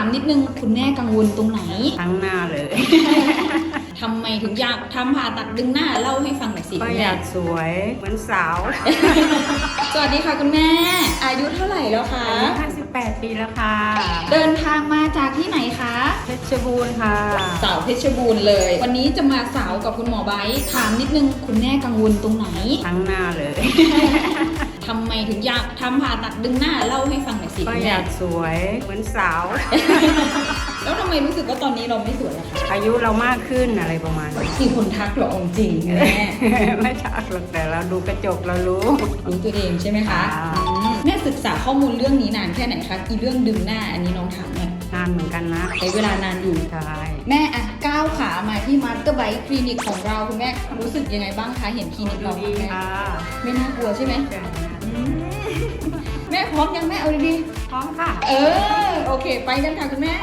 ามนิดนึงคุณแม่กังวลตรงไหน ทั้งหน้าเลย ทำไมถึงอยากทำผ่าตัดดึงหน้าเล่าให้ฟังหน่อยสิก็คุณอแม่ ยากสวยเหมือนสาวสวัสดีค่ะคุณแม่ อายุเท่าไหร่แล้วคะอายุ58 ปีแล้วค่ะเดินทางมาจากที่ไหนคะ เพชรบูรณ์ค่ะ สาวเพชรบูรณ์เลย วันนี้จะมาสาวกับคุณหมอไบร์ทถามนิดนึงคุณแม่กังวลตรงไหน ทั้งหน้าเลย ทำไมถึงอยากทำผ่าตัดดึงหน้าเล่าให้ฟังหน่อยสิก็คุณอแม่ ยากสวยเหมือนสาว แล้วทำไมรู้สึกว่าตอนนี้เราไม่สวยอะคะอายุเรามากขึ้นอะไรประมาณนี้ มีคนทักเหรอเอาจริงแม่ไม่ชักหรอกแต่เราดูกระจกเรารู้ รู้ตัวเองใช่ไหมคะอ่า อืมแม่ศึกษาข้อมูลเรื่องนี้นานแค่ไหนคะอีเรื่องดึงหน้าอันนี้น้องถามหน่อยนานเหมือนกันนะใช้เวลานานอยู่ ใช่แม่อะก้าวขามาที่มาสเตอร์ไบคลินิกของเราคุณแม่รู้สึกยังไงบ้างคะเห็นคลินิกเราดีบ้างไหมค่ะไม่น่ากลัวใช่ไหมเชิญนะอืม แม่พร้อมยังแม่เอาดีพร้อมค่ะ ๆ เออ โอเค ไปกันค่ะคุณแม่